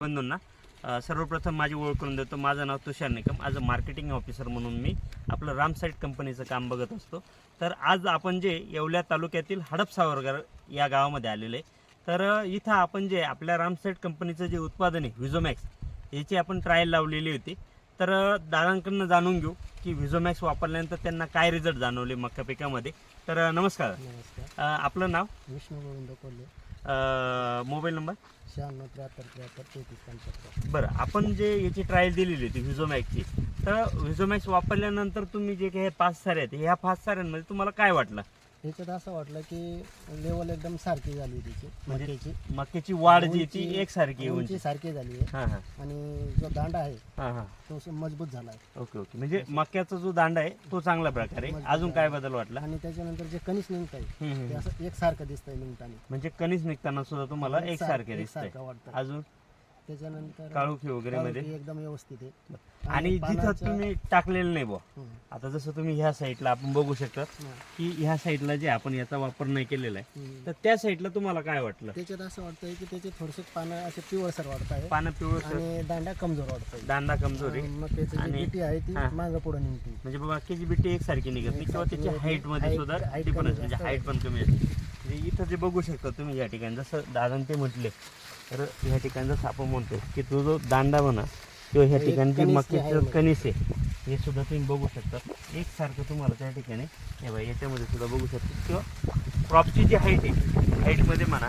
बंधूंना सर्वप्रथम माझी ओळख करून देतो. माझं नाव तुषार निकम. अ मार्केटिंग ऑफिसर म्हणून मी आपलं रामसाईट कंपनीचं काम बघत असतो. तर आज आपण जे येवल्या तालुक्यातील हडप सावरगर या गावामध्ये आलेले आहे. तर इथं आपण जे आपल्या रामसाईट कंपनीचं जे उत्पादन आहे व्हिझोमॅक्स याची आपण ट्रायल लावलेली होती. तर दादांकडनं जाणून घेऊ की व्हिझोमॅक्स वापरल्यानंतर त्यांना काय रिझल्ट जाणवले मका पिकामध्ये. तर नमस्कार. नमस्कार. आपलं नाव? विष्णू गोविंद कोल्हे. Mobile number? शहाण्णव त्र्याहत्तर त्र्याहत्तर तेहतीस पंच्याहत्तर. बरं आपण जे याची ट्रायल दिलेली होती व्हिझोमॅक्सची तर व्हिझोमॅक्स वापरल्यानंतर तुम्ही जे काही पाच सारे आहेत ह्या पाच साऱ्यांमध्ये तुम्हाला काय वाटलं? याच्यात असं वाटलं की लेवल एकदम सारखी झाली तिची म्हणजे मक्याची. मक्याची वाढ जी ती उंची- एकसारखी आहे उंची उंची. सारखी झाली आहे. हां हां. आणि जो दांडा आहे हां हां. तो मजबूत झाला आहे. Okay okay. म्हणजे मक्याचा जो दांडा आहे तो चांगला प्रकारे. मजबूत अजून काय. बदल वाटला? आणि त्याच्यानंतर जे कणीस निघत आहे हम्म, हम्म, ते हम्म. असं एकसारखं दिसतंय निघताना. म्हणजे कणीस निघताना सुद्धा तुम्हाला एकसारखे दिसतंय. एकसारखं वाटतं. अजून? त्याच्यानंतर काळुखी वगैरे मध्ये? एकदम व्यवस्थित आहे. आणि जिथं पानाच्या- तुम्ही टाकलेलं नाही बुवा हम्म, आता जसं तुम्ही ह्या साईडला आपण बघू शकता की ह्या साईडला जे आपण याचा वापर नाही केलेला आहे हम्म. तर त्या साईडला तुम्हाला काय वाटलं? त्याच्यात असं वाटतंय की त्याचे थोडेसे पानं असे पिवळसर वाढत आहे पानं पिवळं आणि दांडा कमजोर वाढतोय दांडा कमजोरी. मग त्याची जी आणि- बिटी आहे ती हा. मागं पुढे निघते. म्हणजे बाकीची बिट्टी एकसारखी निघत नाही किंवा त्याची हाईटमध्ये. सुद्धा height- height डिफरन्स कमी म्हणजे जास्त हाईट पण कमी असते. म्हणजे इथं जे बघू शकता तुम्ही या ठिकाणी जसं दादान ते म्हटले तर या ठिकाणी जसं आपण म्हणतोय की तो जो दांडा म्हणा किंवा ह्या ठिकाणी जे मक्याचं. कणीस आहे हे सुद्धा तुम्ही बघू शकता. एकसारखं तुम्हाला त्या ठिकाणी हे बघा याच्यामध्ये सुद्धा बघू शकता. किंवा क्रॉपची जी हाईट आहे हाईटमध्ये म्हणा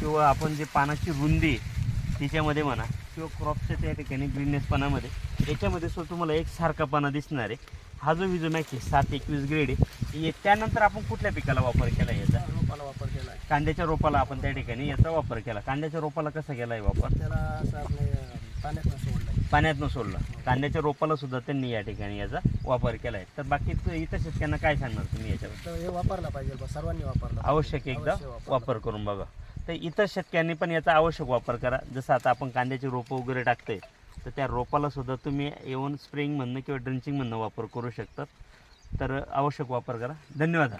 किंवा आपण जे पानाची रुंदी आहे तिच्यामध्ये म्हणा किंवा क्रॉपच्या त्या ठिकाणी ग्रीननेसपणामध्ये याच्यामध्ये सुद्धा तुम्हाला एक सारखापणा दिसणार आहे. हा जो विजोमॅक्स आहे सात एकवीस ग्रेड आहे हे- त्यानंतर आपण कुठल्या पिकाला वापर केला याचा? रोपाला वापर केला आहे कांद्याच्या रोपाला आपण त्या ठिकाणी याचा वापर केला. कांद्याच्या रोपाला कसा केला आहे वापर? त्याला असं आपले पाण्यात सोडलं पाण्यातनं सोडला. कांद्याच्या रोपाला सुद्धा त्यांनी या ठिकाणी याचा वापर केला आहे तर बाकी त- इतर शेतकऱ्यांना काय सांगणार तुम्ही याच्यावर? तर हे वापरला पाहिजे बा सर्वांनी वापरला. आवश्यक एकदा. वापर करून बघा. तर इतर शेतकऱ्यांनी पण याचा आवश्यक वापर करा. जसं आता आपण कांद्याची रोपं वगैरे टाकतोय तर त्या रोपाला सुद्धा तुम्ही येऊन स्प्रेइंग म्हणणं किंवा ड्रिंचिंग म्हणणं वापर करू शकतात. तर आवश्यक वापर करा. धन्यवाद.